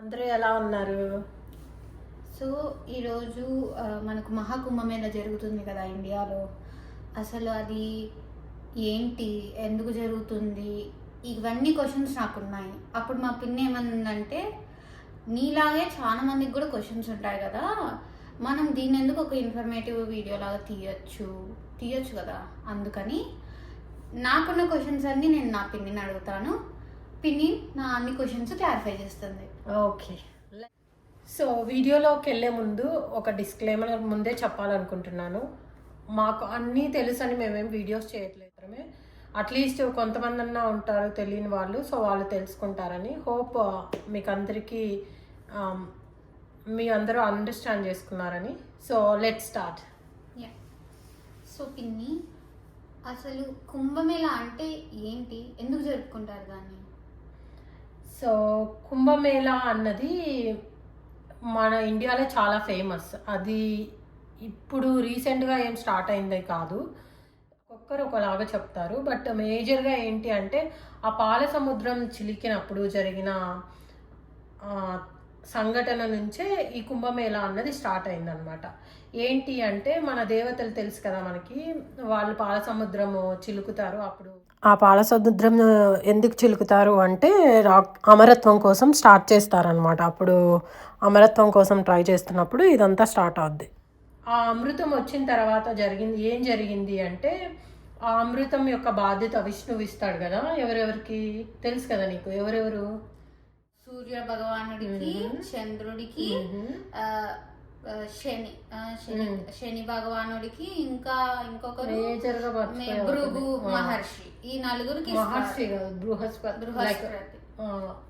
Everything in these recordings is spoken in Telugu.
అందరూ ఎలా ఉన్నారు? సో ఈరోజు మనకు మహాకుంభమేళ జరుగుతుంది కదా ఇండియాలో? అసలు అది ఏంటి? ఎందుకు జరుగుతుంది? ఇవన్నీ క్వశ్చన్స్ నాకున్నాయి. అప్పుడు మా పిన్ని ఏమన్నంటే నీలాగే చాలా మందికి కూడా క్వశ్చన్స్ ఉంటాయి కదా. మనం దీని ఎందుకు ఒక ఇన్ఫర్మేటివ్ వీడియో లాగా తీయచ్చు? తీయచ్చు కదా. అందుకని నాకున్న క్వశ్చన్స్ అన్నీ నేను నా పిన్నిని అడుగుతాను. పిన్ని నా అన్ని క్వశ్చన్స్ క్లారిఫై చేస్తుంది. ఓకే. సో వీడియోలోకి వెళ్ళే ముందు ఒక డిస్క్లైమర్ ముందే చెప్పాలనుకుంటున్నాను. మాకు అన్నీ తెలుసని మేమేం వీడియోస్ చేయట్లేదు. మాత్రమే. అట్లీస్ట్ కొంతమంది అన్నా ఉంటారు తెలియని వాళ్ళు. సో వాళ్ళు తెలుసుకుంటారని హోప్ మీకు అందరికీ మీ అందరూ అండర్స్టాండ్ చేసుకున్నారని. సో లెట్ స్టార్ట్ సో పిన్ని అసలు కుంభమేళ అంటే ఏంటి? ఎందుకు జరుపుకుంటారు దాన్ని? సో కుంభమేళా అన్నది మన ఇండియాలో చాలా ఫేమస్. అది ఇప్పుడు రీసెంట్గా ఏం స్టార్ట్ అయిందే కాదు. ఒక్కొక్కరు ఒకలాగా చెప్తారు. బట్ మేజర్గా ఏంటి అంటే ఆ పాల సముద్రం చిలికినప్పుడు జరిగిన సంఘటన నుంచే ఈ కుంభమేళా అన్నది స్టార్ట్ అయిందనమాట ఏంటి అంటే మన దేవతలు తెలుసు కదా మనకి వాళ్ళు పాల సముద్రము చిలుకుతారు అప్పుడు ఆ పాల సముద్రం ఎందుకు చిలుకుతారు అంటే రా- అమరత్వం కోసం స్టార్ట్ చేస్తారనమాట అప్పుడు అమరత్వం కోసం ట్రై చేస్తున్నప్పుడు ఇదంతా స్టార్ట్ అవుద్ది. ఆ అమృతం వచ్చిన తర్వాత జరిగింది ఏం జరిగింది అంటే ఆ అమృతం యొక్క బాధ్యత విష్ణువు ఇస్తాడు కదా ఎవరెవరికి తెలుసు కదా నీకు? ఎవరెవరు? సూర్య భగవానుడికి చంద్రుడికి శని శని శని భగవానుడికి ఇంకా ఇంకొకరు భృగు. మహర్షి. ఈ నలుగురికి మహర్షి బృహస్పతి బృహస్పతి.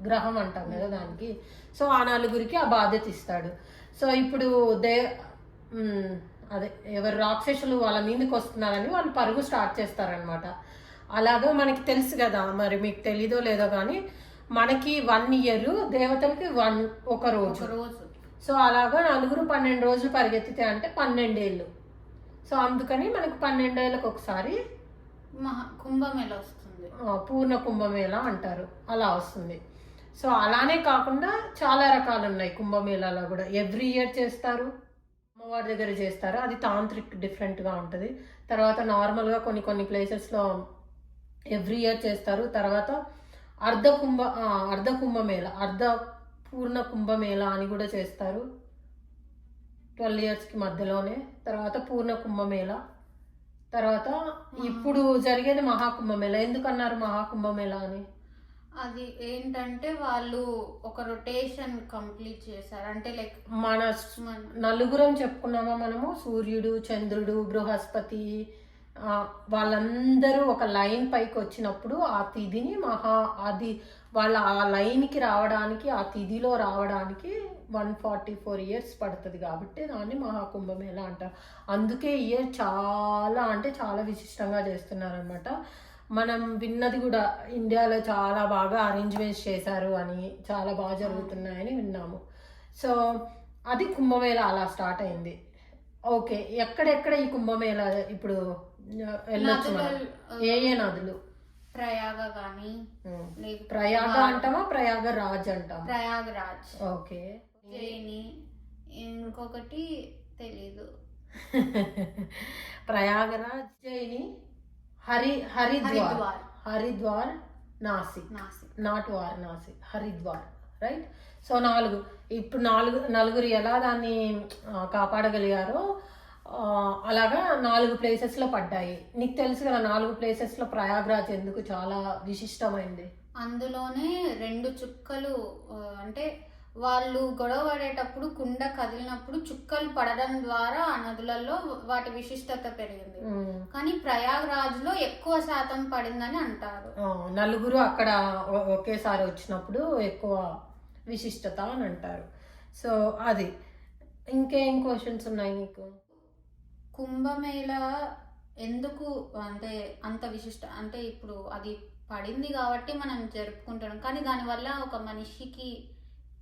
గ్రహం అంటాం కదా దానికి. సో ఆ నలుగురికి ఆ బాధ్యత ఇస్తాడు. సో ఇప్పుడు దే అదే ఎవరు రాక్షసులు వాళ్ళ మీదకి వస్తున్నారని వాళ్ళు పరుగు స్టార్ట్ చేస్తారనమాట అలాగా మనకి తెలుసు కదా మరి మీకు తెలీదో లేదో కానీ మనకి వన్ ఇయర్ దేవతలకి వన్ ఒక రోజు. రోజు. సో అలాగా నలుగురు పన్నెండు రోజులు పరిగెత్తితే అంటే పన్నెండేళ్ళు. సో అందుకని మనకు పన్నెండేళ్ళకి ఒకసారి కుంభమేళ వస్తుంది. పూర్ణ కుంభమేళ అంటారు. అలా వస్తుంది. సో అలానే కాకుండా చాలా రకాలు ఉన్నాయి కుంభమేళాలో కూడా. ఎవ్రీ ఇయర్ చేస్తారు. అమ్మవారి దగ్గర చేస్తారు. అది తాంత్రిక్ డిఫరెంట్గా ఉంటుంది. తర్వాత నార్మల్గా కొన్ని కొన్ని ప్లేసెస్లో ఎవ్రీ ఇయర్ చేస్తారు. తర్వాత అర్ధ కుంభ అర్ధ కుంభమేళ అర్ధ పూర్ణ కుంభమేళ అని కూడా చేస్తారు. ట్వెల్వ్ ఇయర్స్కి మధ్యలోనే. తర్వాత పూర్ణ కుంభమేళ. తర్వాత ఇప్పుడు జరిగేది మహాకుంభమేళ ఎందుకన్నారు మహాకుంభమేళ అని? అది ఏంటంటే వాళ్ళు ఒక రొటేషన్ కంప్లీట్ చేశారు. అంటే లైక్ మన నలుగురం చెప్పుకున్నామా మనము? సూర్యుడు చంద్రుడు బృహస్పతి వాళ్ళందరూ ఒక లైన్ పైకి వచ్చినప్పుడు ఆ తిథిని మహా అది వాళ్ళ ఆ లైన్కి రావడానికి ఆ తిథిలో రావడానికి వన్ ఫార్టీ ఫోర్ ఇయర్స్ పడుతుంది కాబట్టి దాన్ని మహాకుంభమేళ అంటారు అందుకే ఇయర్ చాలా అంటే చాలా విశిష్టంగా చేస్తున్నారనమాట మనం విన్నది కూడా ఇండియాలో చాలా బాగా అరేంజ్మెంట్స్ చేశారు అని చాలా బాగా జరుగుతున్నాయని విన్నాము. సో అది కుంభమేళ అలా స్టార్ట్ అయింది. ఓకే ఎక్కడెక్కడ ఈ కుంభమేళ ఇప్పుడు వెళ్ళొచ్చు ఏ ఏ నదులు? ప్రయాగ. లేకపోతే ప్రయాగ అంటామా? ప్రయాగ రాజ్ అంటామా? ప్రయాగరాజ్ ఓకే. జైని ఇంకొకటి తెలీదు. Prayagraj Ujjaini Hari Haridwar. Haridwar. Nasik. Nasik. Not Varanasi Haridwar. Right? So నాలుగు. ఇప్పుడు నాలుగు నలుగురు ఎలా దాన్ని కాపాడగలిగారో అలాగా నాలుగు ప్లేసెస్లో పడ్డాయి. నీకు తెలుసు కదా నాలుగు ప్లేసెస్లో ప్రయాగ్రాజ్ ఎందుకు చాలా విశిష్టమైంది? అందులోనే రెండు చుక్కలు అంటే వాళ్ళు గొడవ పడేటప్పుడు కుండ కదిలినప్పుడు చుక్కలు పడడం ద్వారా ఆ నదులలో వాటి విశిష్టత పెరిగింది. కానీ ప్రయాగ్రాజ్లో ఎక్కువ శాతం పడిందని అంటారు. నలుగురు అక్కడ ఒకేసారి వచ్చినప్పుడు ఎక్కువ విశిష్టత అని అంటారు. సో అది. ఇంకేం క్వశ్చన్స్ ఉన్నాయి నీకు? కుంభమేళ ఎందుకు అంటే అంత విశిష్ట అంటే ఇప్పుడు అది పడింది కాబట్టి మనం జరుపుకుంటాం కానీ దానివల్ల ఒక మనిషికి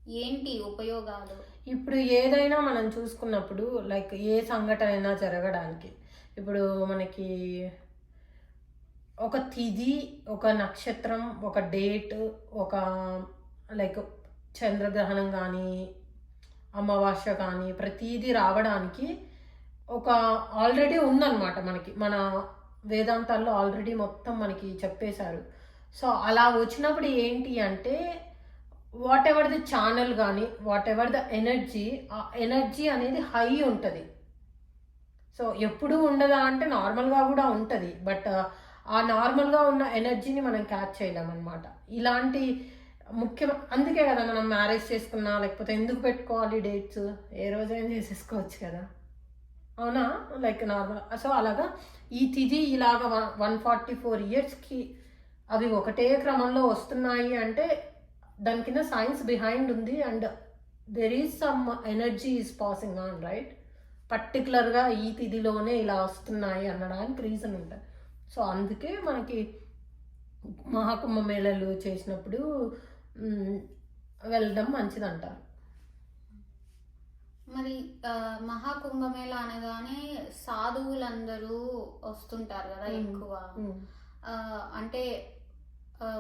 ఏంటి ఉపయోగాలు? ఇప్పుడు ఏదైనా మనం చూసుకున్నప్పుడు లైక్ ఏ సంఘటన అయినా జరగడానికి. ఇప్పుడు మనకి ఒక తిథి ఒక నక్షత్రం ఒక డేట్ ఒక లైక్ చంద్రగ్రహణం కానీ అమావాస్య కానీ ప్రతీది రావడానికి ఒక ఆల్రెడీ ఉందన్నమాట మనకి. మన వేదాంతాల్లో ఆల్రెడీ మొత్తం మనకి చెప్పేశారు. సో అలా వచ్చినప్పుడు ఏంటి అంటే వాట్ ఎవర్ ది ఛానల్ కానీ వాట్ ఎవర్ ద ఎనర్జీ ఆ ఎనర్జీ అనేది హై ఉంటుంది. సో ఎప్పుడు ఉండదా అంటే నార్మల్గా కూడా ఉంటుంది. బట్ ఆ నార్మల్గా ఉన్న ఎనర్జీని మనం క్యాచ్ చేయలేమన్నమాట. ఇలాంటి ముఖ్యం అందుకే కదా మనం మ్యారేజ్ చేసుకున్నా లేకపోతే ఎందుకు పెట్టుకోవాలి డేట్స్? ఏ రోజైనా చేసేసుకోవచ్చు కదా. అవునా? Like normal. సో అలాగా ఈ తిథి ఇలాగ వన్ వన్ ఫార్టీ ఫోర్ ఇయర్స్కి అవి ఒకటే క్రమంలో వస్తున్నాయి అంటే దాని కింద సైన్స్ బిహైండ్ ఉంది and there is some energy is passing on right పర్టికులర్గా ఈ తిథిలోనే ఇలా వస్తున్నాయి అనడానికి రీజన్ ఉంటుంది. సో అందుకే మనకి మహాకుంభ మేళలు చేసినప్పుడు వెళ్ళడం మంచిది అంటారు మరి మహాకుంభమేళ అనగానే సాధువులందరూ వస్తుంటారు కదా. ఎక్కువ. అంటే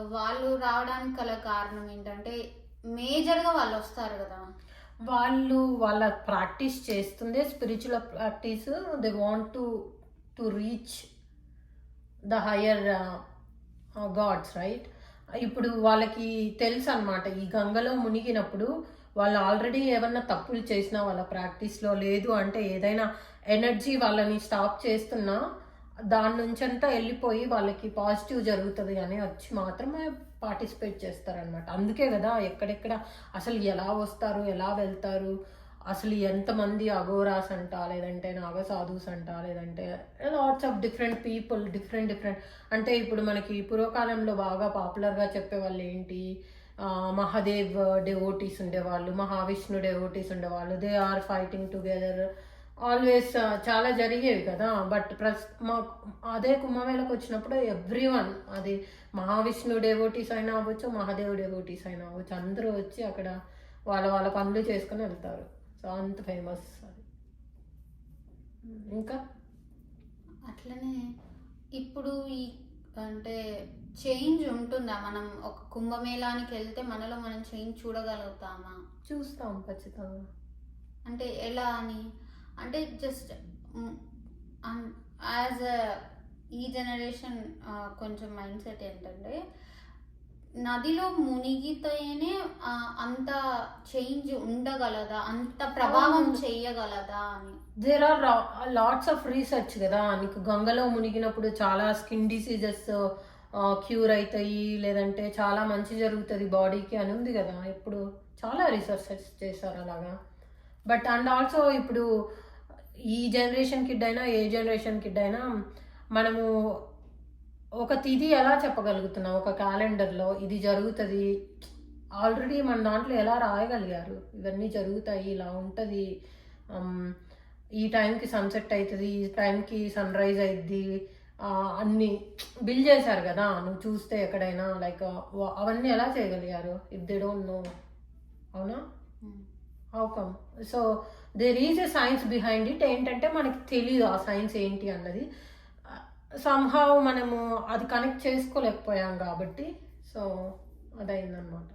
వాళ్ళు రావడానికి గల కారణం ఏంటంటే మేజర్గా వాళ్ళు వస్తారు కదా. వాళ్ళు వాళ్ళ practice చేస్తుందే spiritual practice they want to to reach the higher gods right? ఇప్పుడు వాళ్ళకి తెలుసు అనమాట ఈ గంగలో మునిగినప్పుడు వాళ్ళు ఆల్రెడీ ఏమన్నా తప్పులు చేసినా వాళ్ళ ప్రాక్టీస్లో లేదు అంటే ఏదైనా ఎనర్జీ వాళ్ళని స్టాప్ చేస్తున్నా దాని నుంచంతా వెళ్ళిపోయి వాళ్ళకి పాజిటివ్ జరుగుతుంది అని వచ్చి మాత్రమే పార్టిసిపేట్ చేస్తారనమాట అందుకే కదా ఎక్కడెక్కడ అసలు ఎలా వస్తారు ఎలా వెళ్తారు అసలు ఎంతమంది అఘోరాస్ అంట లేదంటే నాగసాధుస్ అంట లేదంటే lots of different people different different అంటే ఇప్పుడు మనకి పూర్వకాలంలో బాగా పాపులర్గా చెప్పేవాళ్ళు ఏంటి? మహాదేవ్ డెవోటీస్ ఉండేవాళ్ళు మహావిష్ణు డెవోటీస్ ఉండేవాళ్ళు. They are fighting together always చాలా జరిగేవి కదా. బట్ ప్రస్ మా అదే కుంభమేళకు వచ్చినప్పుడు ఎవ్రీ వన్ అది మహావిష్ణు డెవోటీస్ అయినా అవ్వచ్చు మహాదేవ్ డెవోటీస్ అయినా అవ్వచ్చు అందరూ వచ్చి అక్కడ వాళ్ళ వాళ్ళ పనులు చేసుకుని వెళ్తారు. సో అంత ఫేమస్ అది. ఇంకా? అట్లనే ఇప్పుడు ఈ అంటే చేంజ్ ఉంటుందా? మనం ఒక కుంభమేళానికి వెళ్తే మనలో మనం చేంజ్ చూడగలుగుతామా? చూస్తాం ఖచ్చితంగా. అంటే ఎలా అని? అంటే జస్ట్ యాజ్ ఈ జనరేషన్ కొంచెం మైండ్ సెట్ ఏంటంటే నదిలో మునిగితేనే అంత చేంజ్ ఉండగలదా? అంత ప్రభావం అవును. చెయ్యగలదా అని. There are lots of research కదా. నీకు గంగలో మునిగినప్పుడు చాలా స్కిన్ డిసీజెస్ క్యూర్ అవుతాయి లేదంటే చాలా మంచి జరుగుతుంది బాడీకి అని ఉంది కదా. ఇప్పుడు చాలా రీసెర్చ్ చేశారు అలాగా. బట్ అండ్ ఆల్సో ఇప్పుడు ఈ జనరేషన్ కిడ్ అయినా ఏ జనరేషన్ కిడ్ అయినా మనము ఒక తిది ఎలా చెప్పగలుగుతున్నాం? ఒక క్యాలెండర్లో ఇది జరుగుతుంది ఆల్రెడీ మన దాంట్లో ఎలా రాయగలిగారు? ఇవన్నీ జరుగుతాయి ఇలా ఉంటుంది ఈ టైంకి సన్సెట్ అవుతుంది ఈ టైంకి సన్ రైజ్ అవుద్ది అన్నీ బిల్ చేశారు కదా నువ్వు చూస్తే ఎక్కడైనా లైక్ అవన్నీ ఎలా చేయగలిగారు? ఇఫ్ దే డోంట్ నో అవునా? How come so there is a science behind it ఏంటంటే మనకి తెలియదు ఆ సైన్స్ ఏంటి అన్నది. సంహౌ మనము అది కనెక్ట్ చేసుకోలేకపోయాం కాబట్టి సో అదైందనమాట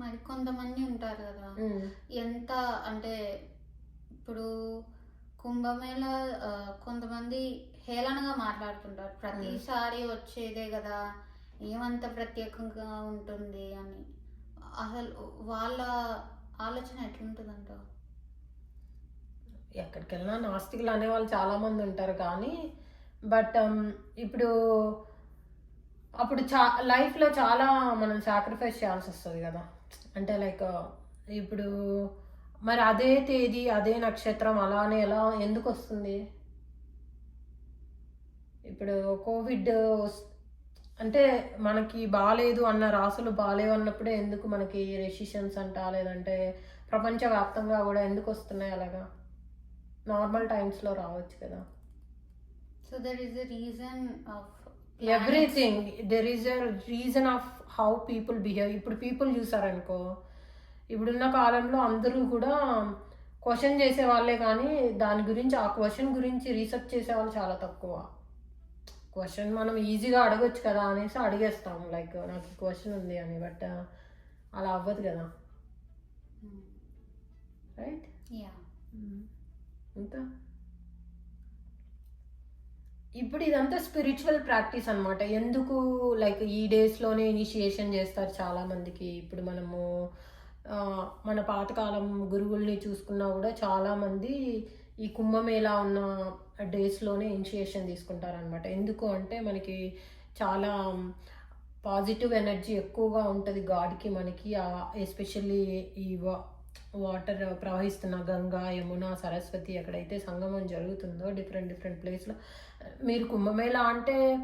మరి కొంతమంది ఉంటారు కదా. ఎంత అంటే ఇప్పుడు కుంభమేళ కొంతమంది హేళనగా మాట్లాడుతుంటారు. ప్రతిసారి వచ్చేదే కదా ఏమంత ప్రత్యేకంగా ఉంటుంది అని. అసలు వాళ్ళ ఆలోచన ఎట్లుంటుందంట? ఎక్కడికి వెళ్ళినా నాస్తికులు అనేవాళ్ళు చాలా మంది ఉంటారు కానీ బట్ ఇప్పుడు అప్పుడు చా లైఫ్లో చాలా మనం సాక్రిఫైస్ చేయాల్సి వస్తుంది కదా. అంటే లైక్ ఇప్పుడు మరి అదే తేదీ అదే నక్షత్రం అలానే ఎలా ఎందుకు వస్తుంది ఇప్పుడు కోవిడ్ అంటే మనకి బాగాలేదు అన్న రాసులు బాగాలేవు అన్నప్పుడే ఎందుకు మనకి రెసిషన్స్ అంట లేదంటే ప్రపంచవ్యాప్తంగా కూడా ఎందుకు వస్తున్నాయి అలాగా? నార్మల్ టైమ్స్లో రావచ్చు కదా. So there is a reason of everything there is a reason of how people behave. ఇప్పుడు పీపుల్ చూసారనుకో ఇప్పుడున్న కాలంలో అందరూ కూడా క్వశ్చన్ చేసే వాళ్ళే కానీ దాని గురించి ఆ క్వశ్చన్ గురించి రీసెర్చ్ చేసే వాళ్ళు చాలా తక్కువ. క్వశ్చన్ మనం ఈజీగా అడగొచ్చు కదా అనేసి అడిగేస్తాం. లైక్ నాకు ఈ క్వశ్చన్ ఉంది అని బట్ అలా అవ్వదు కదా. రైట్ యా ఇంకా? ఇప్పుడు ఇదంతా స్పిరిచువల్ ప్రాక్టీస్ అన్నమాట. ఎందుకు లైక్ ఈ డేస్లోనే ఇనిషియేషన్ చేస్తారు చాలా మందికి ఇప్పుడు మనము మన పాతకాలం గురువుల్ని చూసుకున్నా కూడా చాలా మంది ఈ కుంభమేళా ఉన్న డేస్లోనే ఇనిషియేషన్ తీసుకుంటారనమాట ఎందుకు అంటే మనకి చాలా పాజిటివ్ ఎనర్జీ ఎక్కువగా ఉంటుంది గాడ్కి మనకి. ఎస్పెషల్లీ ఈ వా వాటర్ ప్రవహిస్తున్న గంగా యమున సరస్వతి ఎక్కడైతే సంగమం జరుగుతుందో డిఫరెంట్ డిఫరెంట్ ప్లేస్లో మీరు కుంభమేళ అంటే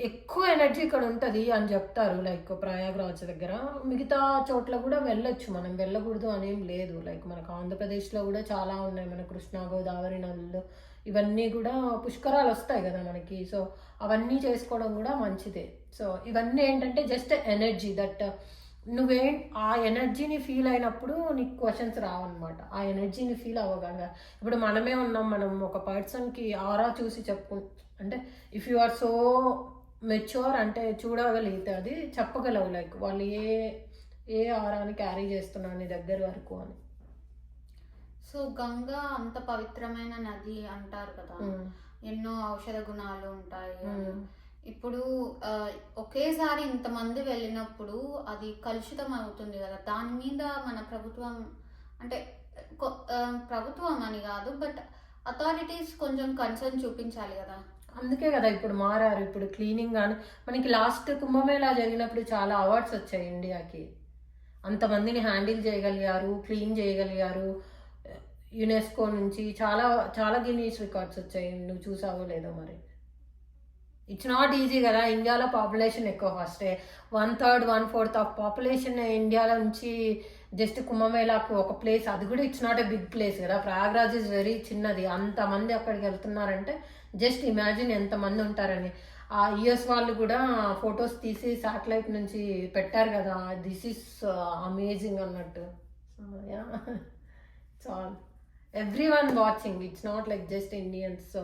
ఎక్కువ ఎనర్జీ ఇక్కడ ఉంటుంది అని చెప్తారు. లైక్ ప్రయాగరాజ్ దగ్గర మిగతా చోట్ల కూడా వెళ్ళొచ్చు మనం. వెళ్ళకూడదు అనేం లేదు. లైక్ మనకు ఆంధ్రప్రదేశ్లో కూడా చాలా ఉన్నాయి. మన కృష్ణా గోదావరి నదులు ఇవన్నీ కూడా పుష్కరాలు వస్తాయి కదా మనకి. సో అవన్నీ చేసుకోవడం కూడా మంచిదే. సో ఇవన్నీ ఏంటంటే జస్ట్ ఎనర్జీ దట్ నువ్వేం ఆ ఎనర్జీని ఫీల్ అయినప్పుడు నీకు క్వశ్చన్స్ రావన్నమాట. ఆ ఎనర్జీని ఫీల్ అవ్వగలగా ఇప్పుడు మనమే ఉన్నాం మనం ఒక పర్సన్కి ఆరా చూసి చెప్పు అంటే if you are so mature అంటే చూడగలిగితే అది చెప్పగలవు లైక్ వాళ్ళు ఏ ఏ ఆరాని క్యారీ చేస్తున్నారు నీ దగ్గర వరకు అని. సో గంగా అంత పవిత్రమైన నది అంటారు కదా. ఎన్నో ఔషధ గుణాలు ఉంటాయి. ఇప్పుడు ఒకేసారి ఇంతమంది వెళ్ళినప్పుడు అది కలుషితం అవుతుంది కదా. దాని మీద మన ప్రభుత్వం అంటే ప్రభుత్వం అని కాదు బట్ అథారిటీస్ కొంచెం కన్సర్న్ చూపించాలి కదా. అందుకే కదా ఇప్పుడు మారారు. ఇప్పుడు క్లీనింగ్ కానీ మనకి లాస్ట్ కుంభమేళా జరిగినప్పుడు చాలా అవార్డ్స్ వచ్చాయి ఇండియాకి. అంతమందిని హ్యాండిల్ చేయగలిగారు క్లీన్ చేయగలిగారు. యునెస్కో నుంచి చాలా చాలా గిన్నీస్ రికార్డ్స్ వచ్చాయి. నువ్వు చూసావో లేదో మరి. ఇట్స్ నాట్ ఈజీ కదా. ఇండియాలో పాపులేషన్ ఎక్కువ ఫస్టే one third one fourth of population ఇండియాలో నుంచి జస్ట్ కుంభమేళాకి ఒక ప్లేస్ అది కూడా it's not a big place కదా. ప్రయాగ్రాజ్ ఇస్ వెరీ చిన్నది. అంతమంది అక్కడికి వెళ్తున్నారంటే జస్ట్ ఇమాజిన్ ఎంతమంది ఉంటారని. ఆ యుఎస్ వాళ్ళు కూడా ఫొటోస్ తీసి శాటిలైట్ నుంచి పెట్టారు కదా. దిస్ ఇస్ అమేజింగ్ అన్నట్టు. యా చాలు everyone watching it's not like just Indians so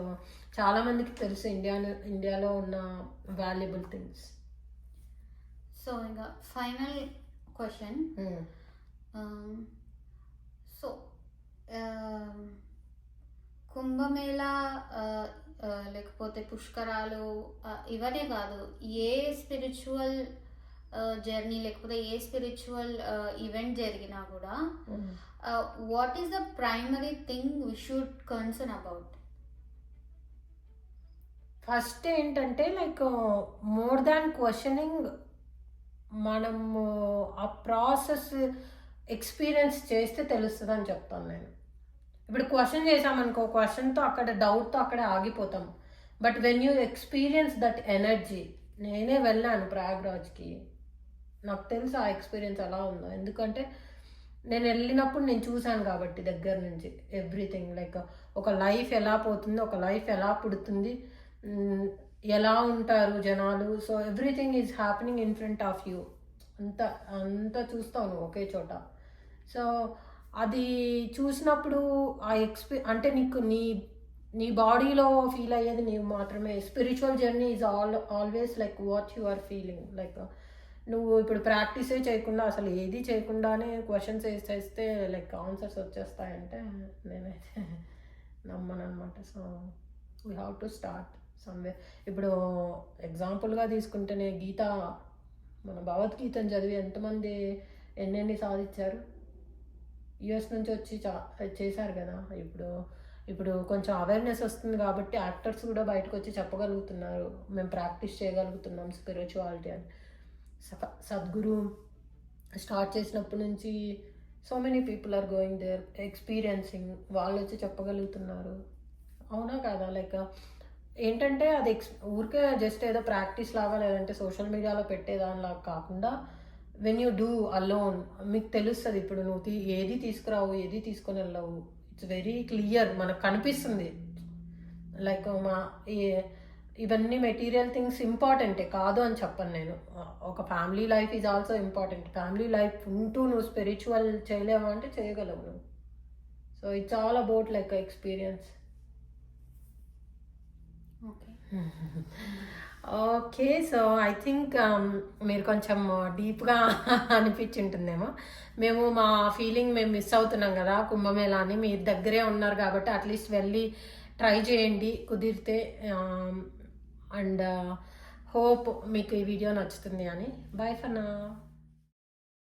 చాలా మందికి తెలుసు ఇండియా ఇండియాలో ఉన్న వాల్యుబుల్ థింగ్స్ సో ఇంకా ఫైనల్ క్వశ్చన్ సో కుంభమేళా ఆ, ఆ, లేకపోతే పుష్కరాలు ఆ, ఇవనే కాదు ఏ స్పిరిచువల్ జర్నీ లేకపోతే ఏ స్పిరిచువల్ ఈవెంట్ జరిగినా కూడా what is the primary thing we should concern about first ఏంటంటే లైక్ మోర్ దాన్ క్వశ్చనింగ్ మనము ఆ ప్రాసెస్ ఎక్స్పీరియన్స్ చేస్తే తెలుస్తుంది అని చెప్తాను నేను. ఇప్పుడు క్వశ్చన్ చేసామనుకో క్వశ్చన్తో అక్కడ డౌట్తో అక్కడే ఆగిపోతాం. But when you experience that energy నేనే వెళ్ళాను ప్రయాగ్రాజ్కి. నాకు తెలుసు ఆ ఎక్స్పీరియన్స్ ఎలా ఉందో. ఎందుకంటే నేను వెళ్ళినప్పుడు నేను చూశాను కాబట్టి దగ్గర నుంచి ఎవ్రీథింగ్. లైక్ ఒక లైఫ్ ఎలా పోతుంది ఒక లైఫ్ ఎలా పుడుతుంది ఎలా ఉంటారు జనాలు. So everything is happening in front of you. అంత అంతా చూస్తాను ఒకే చోట. సో అది చూసినప్పుడు ఆ ఎక్స్పీ అంటే నీకు నీ నీ బాడీలో ఫీల్ అయ్యేది నీవు మాత్రమే. Spiritual journey is all always like what you are feeling like నువ్వు ఇప్పుడు ప్రాక్టీసే చేయకుండా అసలు ఏది చేయకుండానే క్వశ్చన్స్ వేసేస్తే లైక్ ఆన్సర్స్ వచ్చేస్తాయంటే నేనైతే నమ్మను అనమాట so we have to start some way ఇప్పుడు ఎగ్జాంపుల్గా తీసుకుంటేనే గీత మన భగవద్గీతను చదివి ఎంతమంది ఎన్నెన్ని సాధించారు? యుఎస్ నుంచి వచ్చి చా చేశారు కదా. ఇప్పుడు ఇప్పుడు కొంచెం అవేర్నెస్ వస్తుంది కాబట్టి యాక్టర్స్ కూడా బయటకు వచ్చి చెప్పగలుగుతున్నారు. మేము ప్రాక్టీస్ చేయగలుగుతున్నాం స్పిరిచువాలిటీ అని. సద్గురు స్టార్ట్ చేసినప్పటి నుంచి so many people are going there experiencing వాళ్ళు వచ్చి చెప్పగలుగుతున్నారు. అవునా కాదా? లైక్ ఏంటంటే అది ఎక్స్ ఊరికే జస్ట్ ఏదో ప్రాక్టీస్ లాగా లేదంటే సోషల్ మీడియాలో పెట్టేదానిలాగా కాకుండా వెన్ యూ డూ అలోన్ మీకు తెలుస్తుంది ఇప్పుడు నువ్వు తీ ఏది తీసుకురావు ఏది తీసుకొని వెళ్ళవు. ఇట్స్ వెరీ క్లియర్ మనకు కనిపిస్తుంది. లైక్ మా ఏ- ఇవన్నీ మెటీరియల్ థింగ్స్ ఇంపార్టెంటే కాదు అని చెప్పను నేను. ఒక family life is also important family life ఉంటూ నువ్వు స్పిరిచువల్ చేయలేవా అంటే చేయగలవు నువ్వు. So it's all about like experience okay okay so I think మీరు కొంచెం డీప్గా అనిపించి ఉంటుందేమో మేము మా ఫీలింగ్ మేము మిస్ అవుతున్నాం కదా కుంభమేళా అని మీ దగ్గరే ఉన్నారు కాబట్టి అట్లీస్ట్ వెళ్ళి ట్రై చేయండి కుదిరితే um, అండ్ uh, హోప్ మీకు ఈ వీడియో నచ్చుతుంది అని. బాయ్ ఫర్ నా